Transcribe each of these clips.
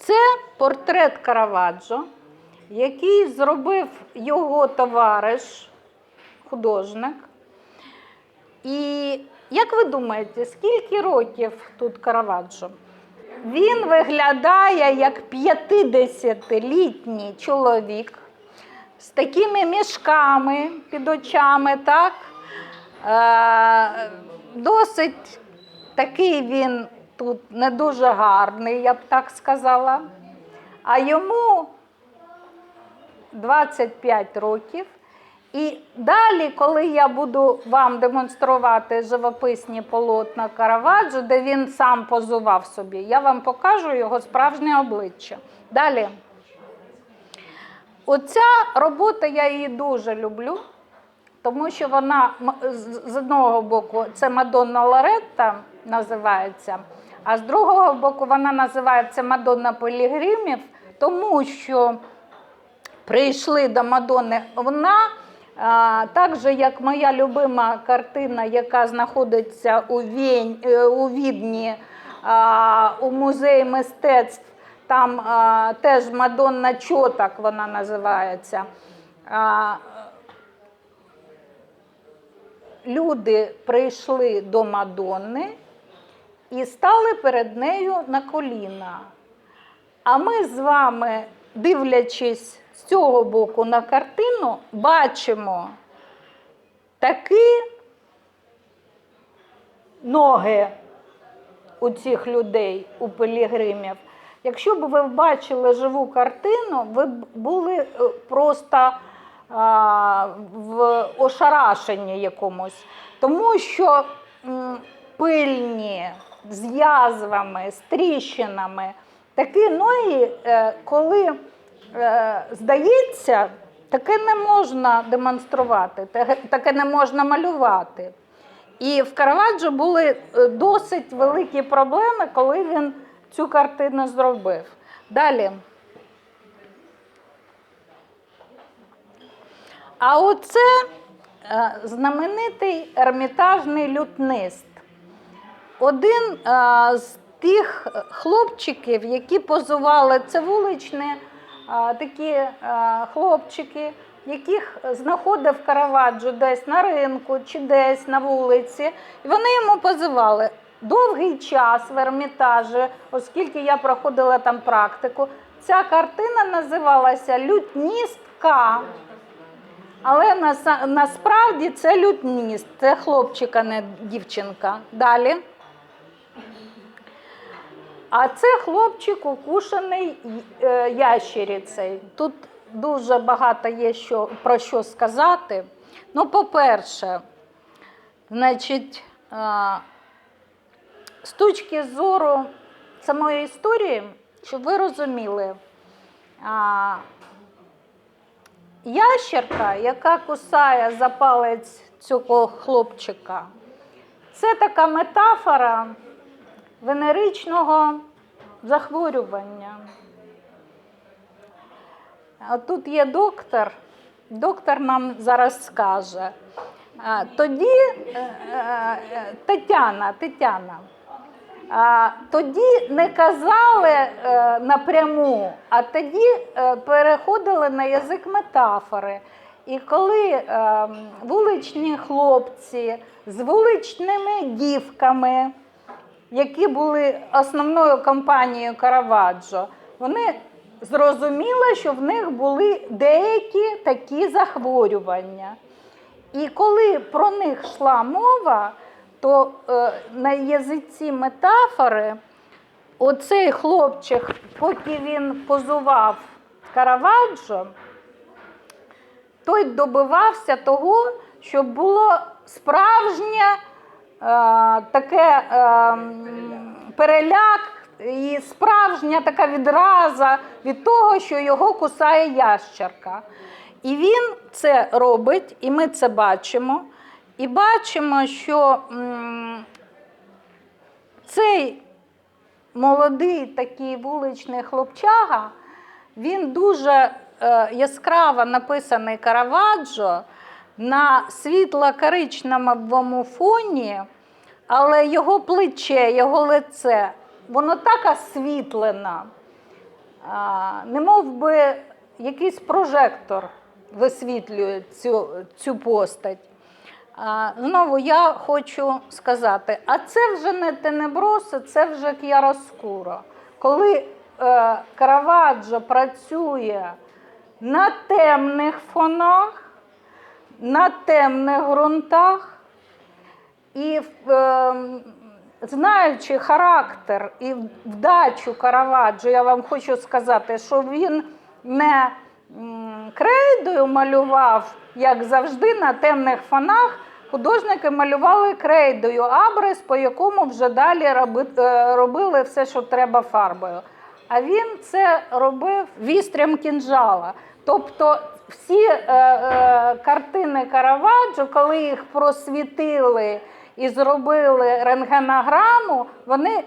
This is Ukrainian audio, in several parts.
Це портрет Караваджо, який зробив його товариш, художник. І як ви думаєте, скільки років тут Караваджо? Він виглядає як 50-літній чоловік з такими мішками під очами, так? Е, досить такий він тут не дуже гарний, я б так сказала. А йому 25 років. І далі, коли я буду вам демонструвати живописні полотна Караваджо, де він сам позував собі, я вам покажу його справжнє обличчя. Далі. Оця робота я її дуже люблю, тому що вона з одного боку це Мадонна Лоретта називається, а з другого боку вона називається Мадонна Пілігримів, тому що прийшли до Мадонни. Вона так же, як моя любима картина, яка знаходиться у, Вінь, е, у Відні у музеї мистецтв, там теж Мадонна Чотак вона називається. Люди прийшли до Мадонни і стали перед нею на коліна. А ми з вами, дивлячись з цього боку на картину, бачимо такі ноги у цих людей, у пилігримів. Якщо б ви бачили живу картину, ви б були е, просто а, в ошарашенні якомусь. Тому що м, пильні, з язвами, з тріщинами, такі ноги, е, коли е, здається, таке не можна демонструвати, таке- не можна малювати. І в Караваджо були е, досить великі проблеми, коли він цю картину зробив. Далі. А оце знаменитий ермітажний лютнист. Один е, з тих хлопчиків, які позували, це вуличні е, такі е, хлопчики, яких знаходив Караваджо десь на ринку чи десь на вулиці. І вони йому позивали. Довгий час в Ермітажі, оскільки я проходила там практику, ця картина називалася Лютністка. Але наса- насправді це лютніст, це хлопчик, а не дівчинка. Далі. А це хлопчик укушений е, ящерицею. Тут дуже багато є що, про що сказати. Ну, по-перше, значить, з точки зору самої історії, щоб ви розуміли, ящерка, яка кусає за палець цього хлопчика, це така метафора венеричного захворювання. А Тут є доктор, доктор нам зараз скаже. Тоді е, е, Тетяна, Тетяна, тоді не казали е, напряму, а тоді переходили на язик метафори. І коли вуличні хлопці з вуличними дівками, які були основною компанією Караваджо, вони зрозуміли, що в них були деякі такі захворювання. І коли про них йшла мова, то е, на язиці метафори оцей хлопчик, поки він позував Караваджо, той добивався того, щоб було справжнє таке е, переляк і справжня така відраза від того, що його кусає ящерка. І він це робить, і ми це бачимо. І бачимо, що цей молодий такий вуличний хлопчага, він дуже е, яскраво написаний Караваджо на світло-коричневому фоні, але його плече, його лице, воно так освітлено. а, не мов би якийсь прожектор висвітлює цю, цю постать. Знову я хочу сказати, а це вже не тенеброси, це вже к'яроскуро. Коли е, Караваджо працює на темних фонах, на темних ґрунтах, і е, знаючи характер і вдачу Караваджо, я вам хочу сказати, що він не крейдою малював, як завжди, на темних фонах. Художники малювали крейдою абрис, по якому вже далі е, робили все, що треба фарбою. А він це робив вістрям кінжала. Тобто всі е, е, картини Караваджо, коли їх просвітили і зробили рентгенограму, вони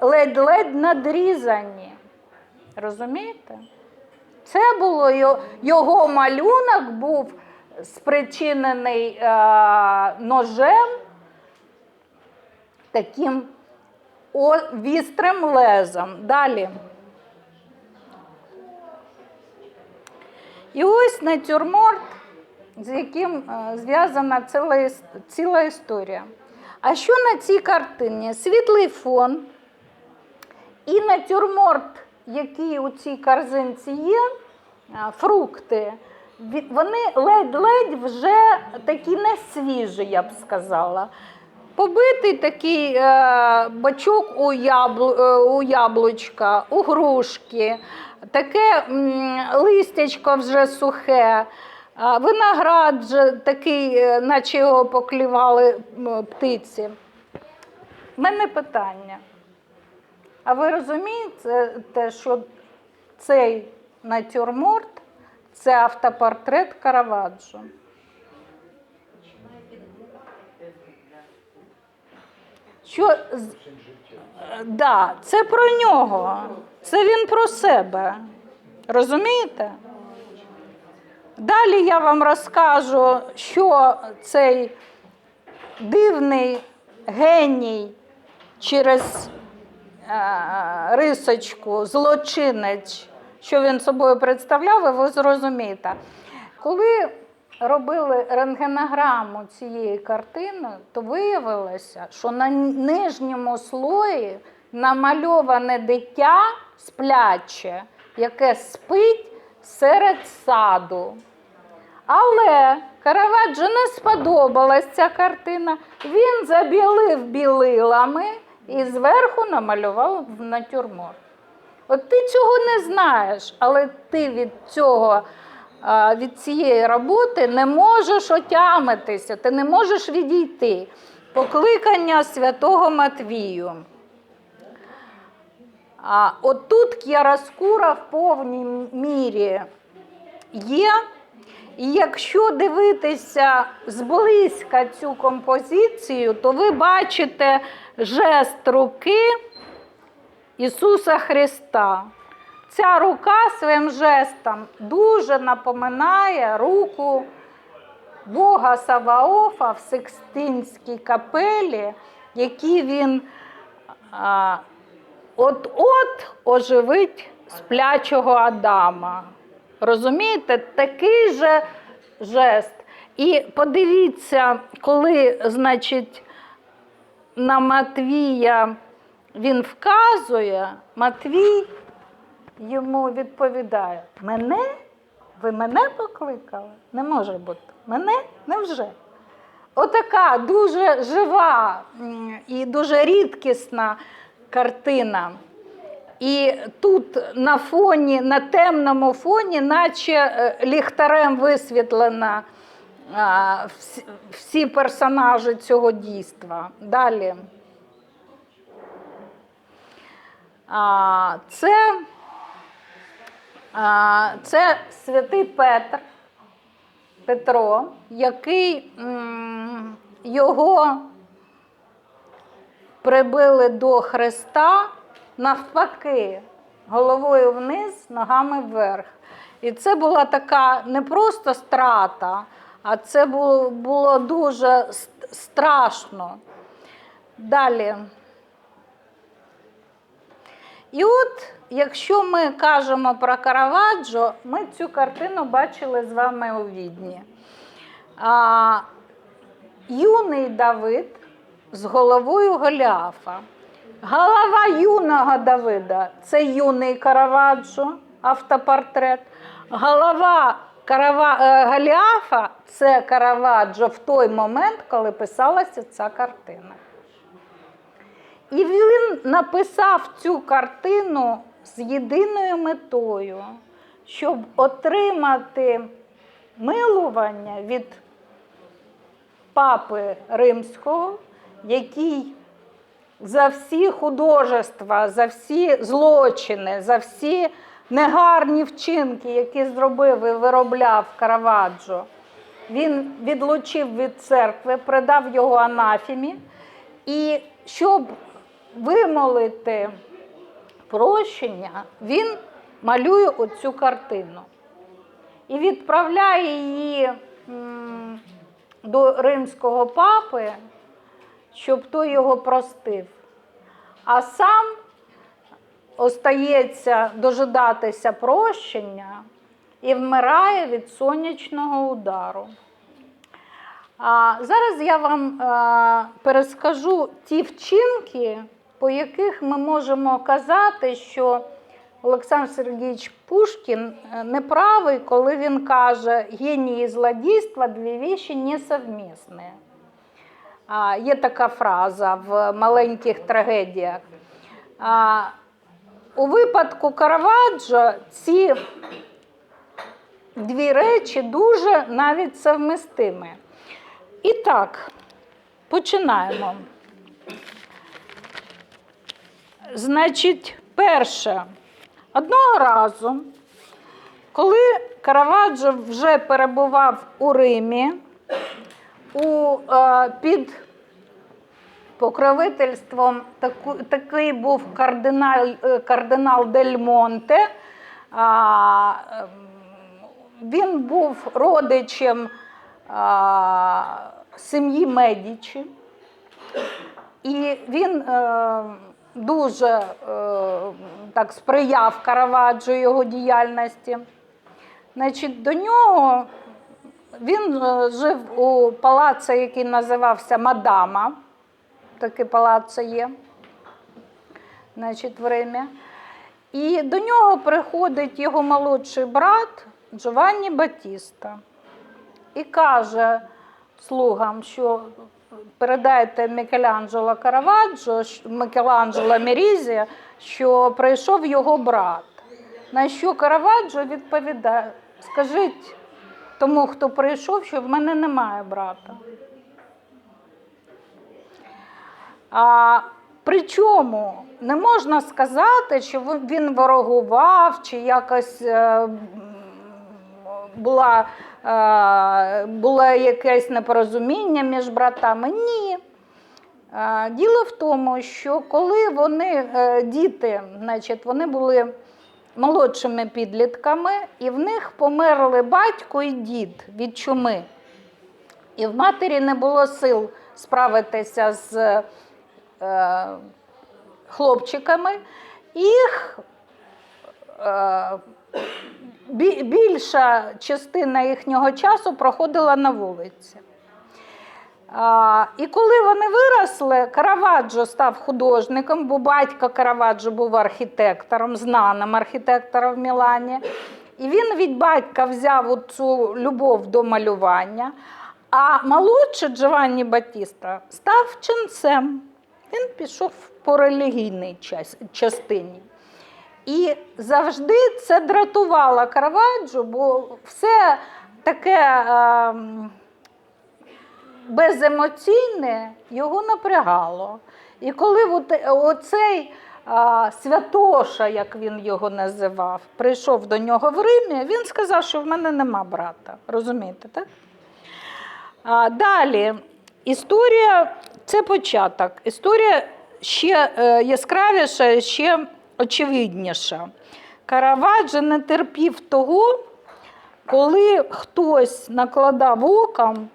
ледь-ледь надрізані. Розумієте? Це було його, малюнок був спричинений е, ножем, таким вістрим лезом. Далі. І ось натюрморт, з яким е, зв'язана ціла, ціла історія. А що на цій картині? Світлий фон і натюрморт, який у цій корзинці є, фрукти, вони ледь-ледь вже такі не свіжі, я б сказала. Побитий такий е, бачок е, у яблучка, у грушки, таке листячко вже сухе, виноград вже такий, е, наче його поклівали птиці. У мене питання. А ви розумієте, те, що цей натюрморт це автопортрет Караваджо? Що Е, да, це про нього. Це він про себе. Розумієте? Далі я вам розкажу, що цей дивний геній через е, рисочку, злочинець, що він собою представляв, і ви зрозумієте. Коли робили рентгенограму цієї картини, то виявилося, що на нижньому слої намальоване дитя спляче, яке спить серед саду. Але Караваджо не сподобалась ця картина. Він забілив білилами і зверху намалював в натюрморт. От ти цього не знаєш, але ти від цього, від цієї роботи не можеш отямитися, ти не можеш відійти. Покликання святого Матвію. А отут к'яроскура в повній мірі є. І якщо дивитися зблизька цю композицію, то ви бачите жест руки Ісуса Христа. Ця рука своїм жестом дуже напоминає руку Бога Саваофа в Секстинській капелі, які він от-от оживить сплячого Адама. Розумієте, такий же жест. І подивіться, коли, значить, на Матвія він вказує, Матвій йому відповідає: Мене? Ви мене покликали? Не може бути. Мене? Невже? Отака дуже жива і дуже рідкісна картина. І тут на фоні, на темному фоні, наче е, ліхтарем висвітлена всі, всі персонажі цього дійства. Далі. Це, це святий Петр, Петро, який його прибили до Христа навпаки, головою вниз, ногами вверх. І це була така не просто страта, а це було, було дуже страшно. Далі. І от, якщо ми кажемо про Караваджо, ми цю картину бачили з вами у Відні. А, юний Давид з головою Голіафа. Голова юного Давида це юний Караваджо, автопортрет. Голова Карава... е, Голіафа це Караваджо в той момент, коли писалася ця картина. І він написав цю картину з єдиною метою, щоб отримати милування від папи римського, який за всі художества, за всі злочини, за всі негарні вчинки, які зробив і виробляв Караваджо, він відлучив від церкви, предав його анафімі. І щоб вимолити прощення, він малює оцю картину і відправляє її до римського папи, щоб той його простив. А сам остається дожидатися прощення і вмирає від сонячного удару. А зараз я вам е, перескажу ті вчинки, по яких ми можемо казати, що Олександр Сергійович Пушкін е, неправий, коли він каже, геній і злодійство дві вещі несовмісні. Є така фраза в маленьких трагедіях. У випадку Караваджо ці дві речі дуже навіть совмістимі. І так, починаємо. Значить, перше, одного разу, коли Караваджо вже перебував у Римі, у, е, під покровительством таку, такий був кардинал, е, кардинал Дель Монте. А, ем, він був родичем а, сім'ї Медічі. І він е, дуже е, так сприяв Караваджо його діяльності. Значить, до нього він е, жив у палаці, який називався Мадама. Таке палацо є значить, в Римі. І до нього приходить його молодший брат Джованні Батіста і каже слугам, що передайте Мікеланджело Караваджо, Мікеланджело Мерізі, що прийшов його брат. На що Караваджо відповідає: скажіть тому, хто прийшов, що в мене немає брата. А, причому не можна сказати, що він- ворогував чи якось е, була, е, було якесь непорозуміння між братами. Ні. Е, Діло в тому, що коли вони, е, діти, значить, вони були молодшими підлітками, і в них померли батько і дід від чуми. І в матері не було сил справитися з е, хлопчиками. Їх е, більша частина їхнього часу проходила на вулиці. І коли вони виросли, Караваджо став художником, бо батько Караваджо був архітектором, знаним архітектором в Мілані. І він від батька взяв цю любов до малювання. А молодший Джованні Батіста став ченцем. Він пішов по релігійній частині. І завжди це дратувало Караваджо, бо все таке ем, беземоційне його напрягало. І коли оцей а, святоша, як він його називав, прийшов до нього в Римі, він сказав, що в мене нема брата. Розумієте, так? А, далі, історія це початок. Історія ще е, яскравіша, ще очевидніша. Караваджо не терпів того, коли хтось накладав оком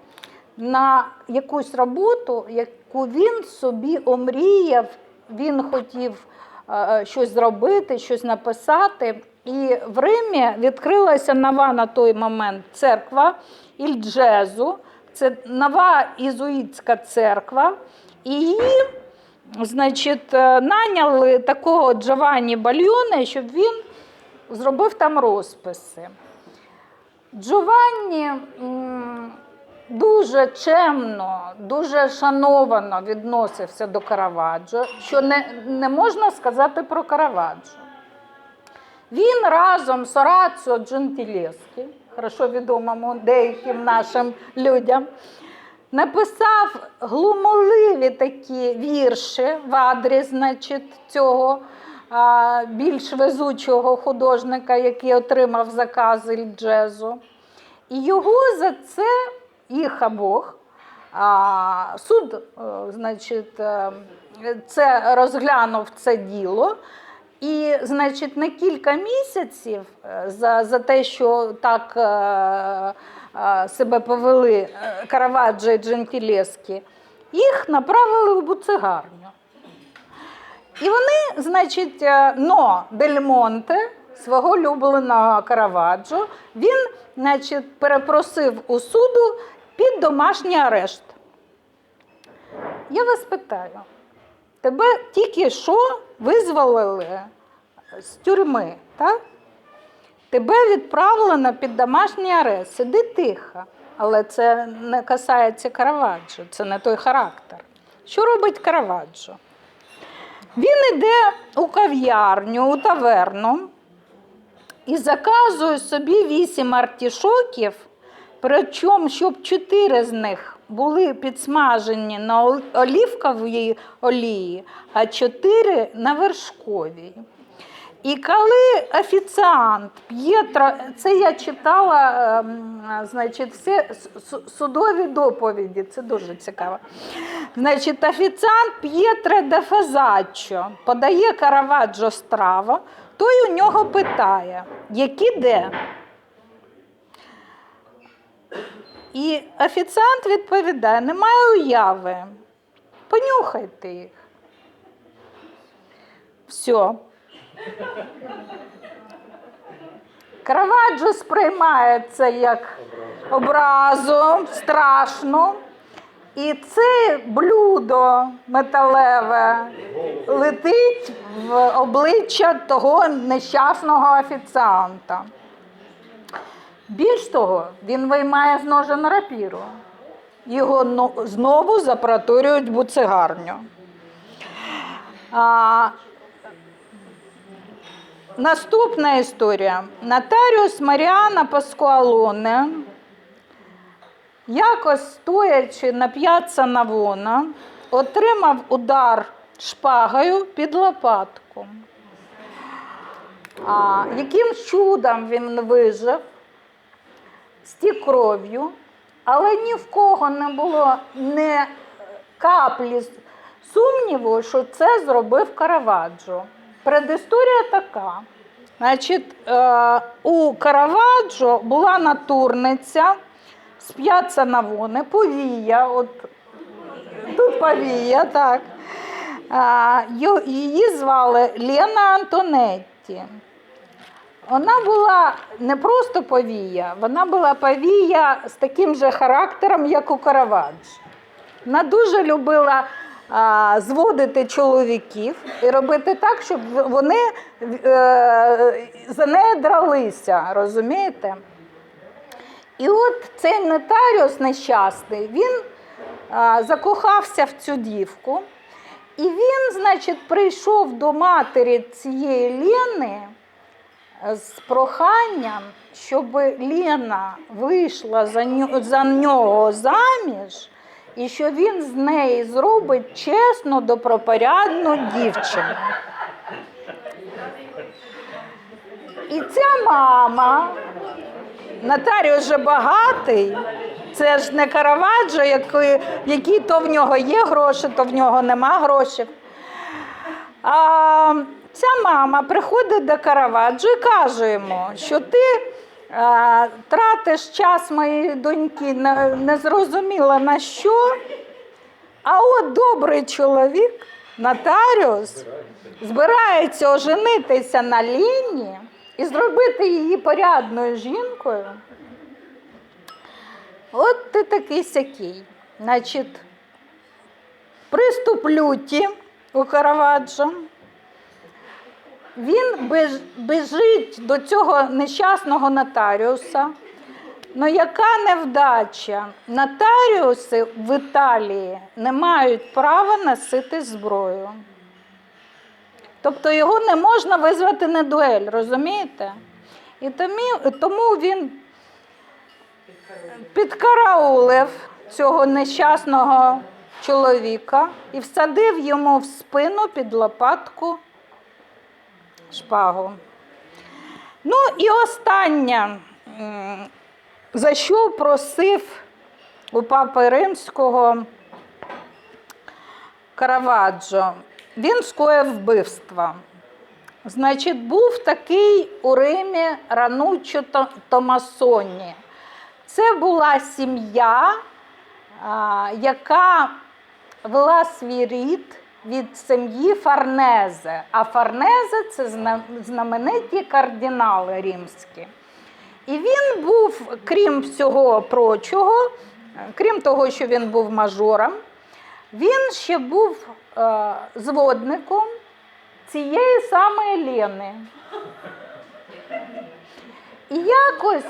на якусь роботу, яку він собі омріяв, він хотів е, щось зробити, щось написати. І в Римі відкрилася нова на той момент церква Ільджезу. Це нова ізуїтська церква. І її, значить, е, наняли такого Джованні Бальйоне, щоб він зробив там розписи. Джованні дуже чемно, дуже шановано відносився до Караваджо, що не, не можна сказати про Караваджо. Він разом з Ораціо Джентілєскі, хорошо відомому деяким нашим людям, написав глумоливі такі вірші в адрес значить, цього а, більш везучого художника, який отримав закази джезу. І його за це, їх обох, а, суд, е, значить, е, це розглянув це діло. І, значить, на кілька місяців е, за, за те, що так е, е, себе повели Караваджо і Джентілєскі, їх направили в буцегарню. І вони, значить, но Дель Монте, свого улюбленого Караваджо, він, значить, перепросив у суду під домашній арешт. Я вас питаю, тебе тільки що визволили з тюрми, так? Тебе відправлено під домашній арест. Сиди тихо. Але це не касається Караваджо, це не той характер. Що робить Караваджо? Він йде у кав'ярню, у таверну і заказує собі вісім артішоків, причому, щоб чотири з них були підсмажені на олівковій олії, а чотири на вершковій. І коли офіціант П'єтро, це я читала, ем, значить, все судові доповіді, це дуже цікаво. Значить, офіціант П'єтро де подає Караваджо страву, той у нього питає, які де? І офіціант відповідає: немає уяви. Понюхайте їх. Все. Караваджо сприймає це як образу, страшну. І це блюдо металеве летить в обличчя того нещасного офіціанта. Більш того, він виймає з ножен рапіру. Його знову запроторюють в буцегарню. А, наступна історія. Нотаріус Маріана Паскуалоне, якось стоячи на п'яцца Навона, отримав удар шпагою під лопатку. А, яким чудом він вижив, стік кров'ю, але ні в кого не було не каплі сумніву, що це зробив Караваджо. Предісторія така. Значить, е, у Караваджо була натурниця з п'яцца Навони, повія, от тут повія, так. Її звали Лена Антонетті. Вона була не просто повія, вона була повія з таким же характером, як у Караваджо. Вона дуже любила а, зводити чоловіків і робити так, щоб вони е, за неї дралися, розумієте? І от цей нотаріус нещасний, він а, закохався в цю дівку, і він, значить, прийшов до матері цієї Лени з проханням, щоб Лена вийшла за нього, за нього заміж, і що він з неї зробить чесну, добропорядну дівчину. І ця мама, нотаріус же багатий, це ж не Караваджо, який, який то в нього є гроші, то в нього нема грошей. А, ця мама приходить до Караваджо і каже йому, що ти а, тратиш час моєї доньки не, не зрозуміла на що. А от добрий чоловік, нотаріус, збирається оженитися на Лені і зробити її порядною жінкою. От ти такий сякий. Значить, приступ люті у Караваджо. Він біжить до цього нещасного нотаріуса. Ну, яка невдача? Нотаріуси в Італії не мають права носити зброю. Тобто його не можна визвати на дуель, розумієте? І тому він підкараулив цього нещасного чоловіка і всадив йому в спину під лопатку шпагу. Ну і останнє, за що просив у папи римського Караваджо, він скоїв вбивство. Значить, був такий у Римі Рануччо Томасоні. Це була сім'я, яка вела свій рід від сім'ї Фарнезе. А Фарнезе це знамениті кардинали римські. І він був, крім всього прочого, крім того, що він був мажором, він ще був е, зводником цієї самої Лени. І якось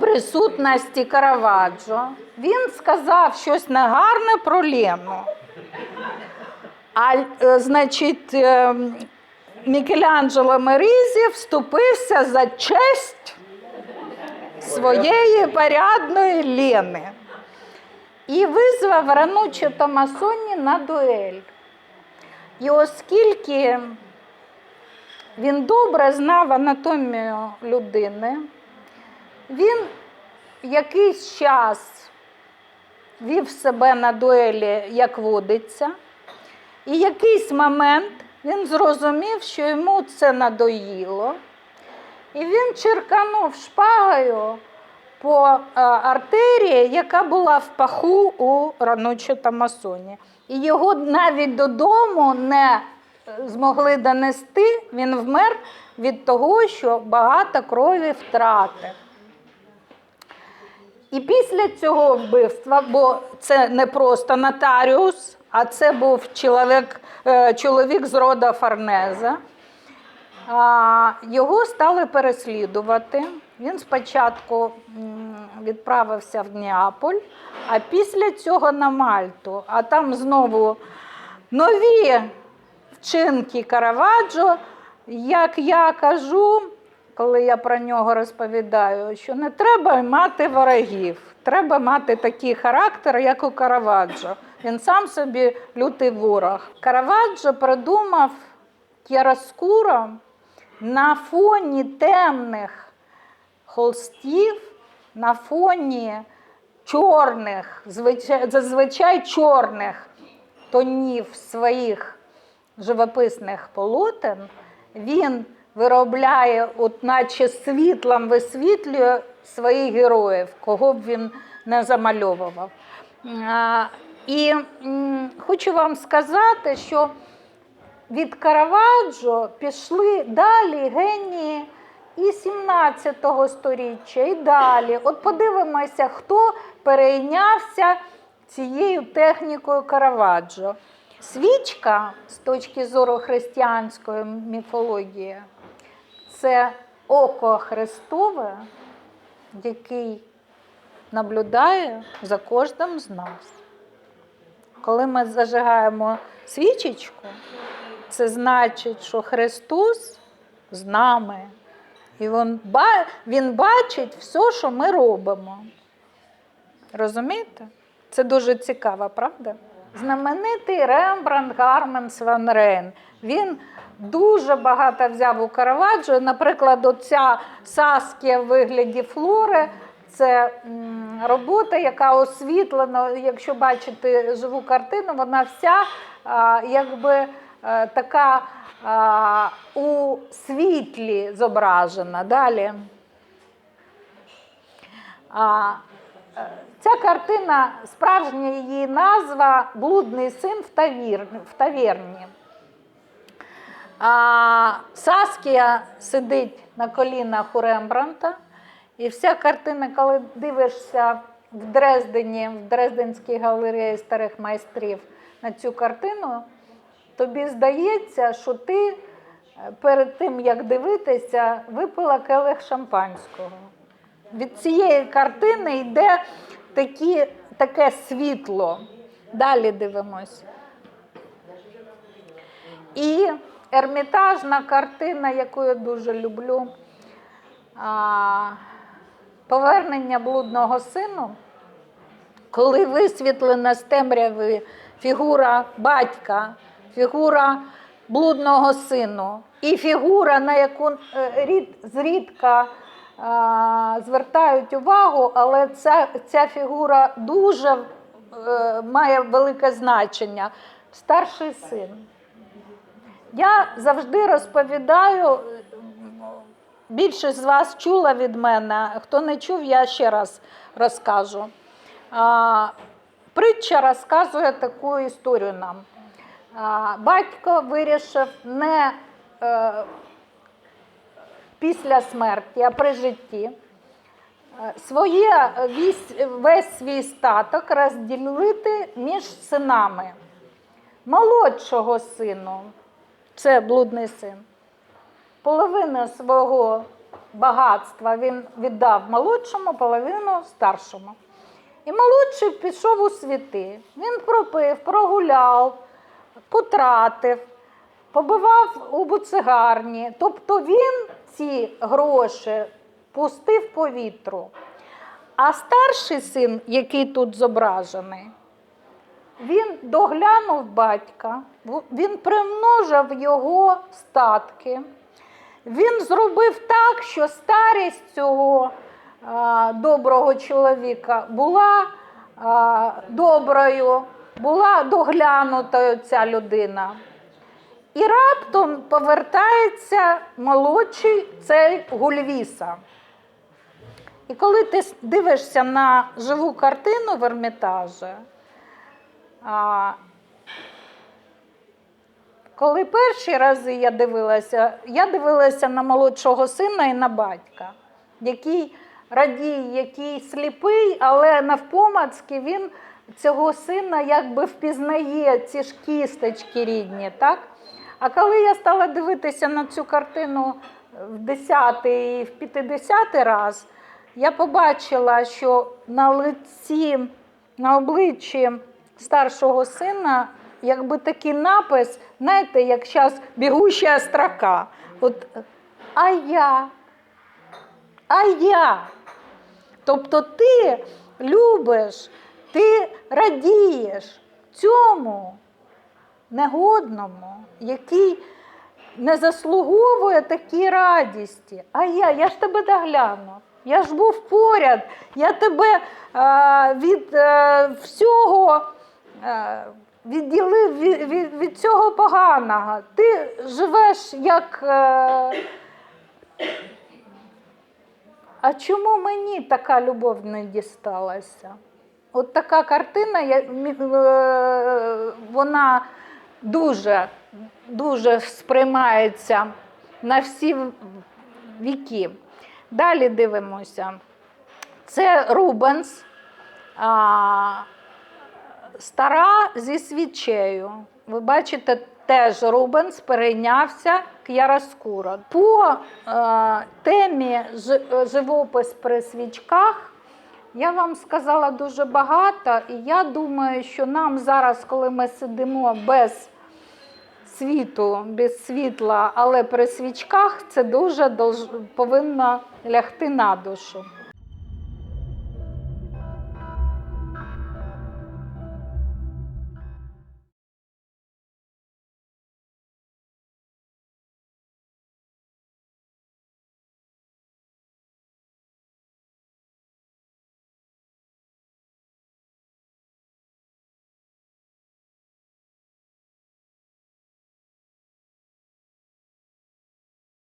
присутності Караваджо він сказав щось негарне про Лену. А, е, значить, е, Мікеланджело Меризі вступився за честь своєї порядної Лени і визвав Рануччо Томасоні на дуель. І оскільки він добре знав анатомію людини, він якийсь час вів себе на дуелі, як водиться, і якийсь момент він зрозумів, що йому це надоїло. І він черканув шпагою по е, артерії, яка була в паху у Ранучо Тамасоні. І його навіть додому не е, змогли донести, він вмер від того, що багато крові втратив. І після цього вбивства, бо це не просто нотаріус, а це був чоловік, е, чоловік з рода Фарнеза, Його стали переслідувати. Він спочатку відправився в Неаполь, а після цього на Мальту. А там знову нові вчинки Караваджо. Як я кажу, коли я про нього розповідаю, що не треба мати ворогів, треба мати такий характер, як у Караваджо. Він сам собі лютий ворог. Караваджо придумав Кіроскуро на фоні темних холстів, на фоні чорних, звичай- зазвичай чорних тонів своїх живописних полотен, він виробляє, от наче світлом висвітлює своїх героїв, кого б він не замальовував. І хочу вам сказати, що від Караваджо пішли далі генії і 17 сторіччя, і далі. От подивимося, хто перейнявся цією технікою Караваджо. Свічка з точки зору християнської міфології це око Христове, який наблюдає за кожним з нас. Коли ми зажигаємо свічечку, це значить, що Христос з нами. І він, бачить все, що ми робимо. Розумієте? Це дуже цікаво, правда? Знаменитий Рембрандт Гарменс Ван Рейн. Він дуже багато взяв у Караваджо. Наприклад, оця Саскія в вигляді флори. Це робота, яка освітлена. Якщо бачите живу картину, вона вся якби е, така у світлі зображена. Далі. А, Ця картина, справжня її назва Блудний син в тавірні. А, Саскія сидить на колінах у Рембранта, і вся картина, коли дивишся в Дрездені, в Дрезденській галереї старих майстрів на цю картину, тобі здається, що ти е, перед тим, як дивитися, випила келих шампанського. Від цієї картини йде такі, таке світло. Далі дивимось. І ермітажна картина, яку я дуже люблю. Повернення блудного сину, коли висвітлена з темряви фігура батька, фігура блудного сину і фігура, на яку е, рід, зрідка а, звертають увагу, але ця, ця фігура дуже е, має велике значення. Старший син. Я завжди розповідаю, більшість з вас чула від мене. Хто не чув, я ще раз розкажу. Притча розказує таку історію нам. Батько вирішив не е, після смерті, а при житті е, своє, весь, весь свій статок розділити між синами. Молодшого сину, це блудний син, половину свого багатства він віддав молодшому, половину старшому. І молодший пішов у світи. Він пропив, прогуляв, потратив, побивав у буцигарні. Тобто він ці гроші пустив по вітру. А старший син, який тут зображений, він доглянув батька, він примножив його статки. Він зробив так, що старість цього а, доброго чоловіка була а, доброю, була доглянутою ця людина. І раптом повертається молодший цей Гульвіса. І коли ти дивишся на живу картину в Ермітажі, коли перші рази я дивилася, я дивилася на молодшого сина і на батька, який радій, який сліпий, але навпомацьки він цього сина якби впізнає ці ж кісточки рідні. Так? А коли я стала дивитися на цю картину в 10 і в 50 раз, я побачила, що на лиці, на обличчі старшого сина, якби такий напис, знаєте, як зараз бігуща строка. От, а я, а я. Тобто ти любиш, ти радієш цьому негодному, який не заслуговує такій радісті. А я, я ж тебе доглянув. Я ж був поряд, я тебе е, від е, всього відділив від, цього поганого. Ти живеш як. Е, а чому мені така любов не дісталася? От така картина, е, вона дуже, дуже сприймається на всі віки. Далі дивимося. Це Рубенс, стара зі свічею. Ви бачите, теж Рубенс перейнявся К'яроскуро. По е, темі жи- живопис при свічках я вам сказала дуже багато, і я думаю, що нам зараз, коли ми сидимо без світу, без світла, але при свічках, це дуже повинно лягти на душу.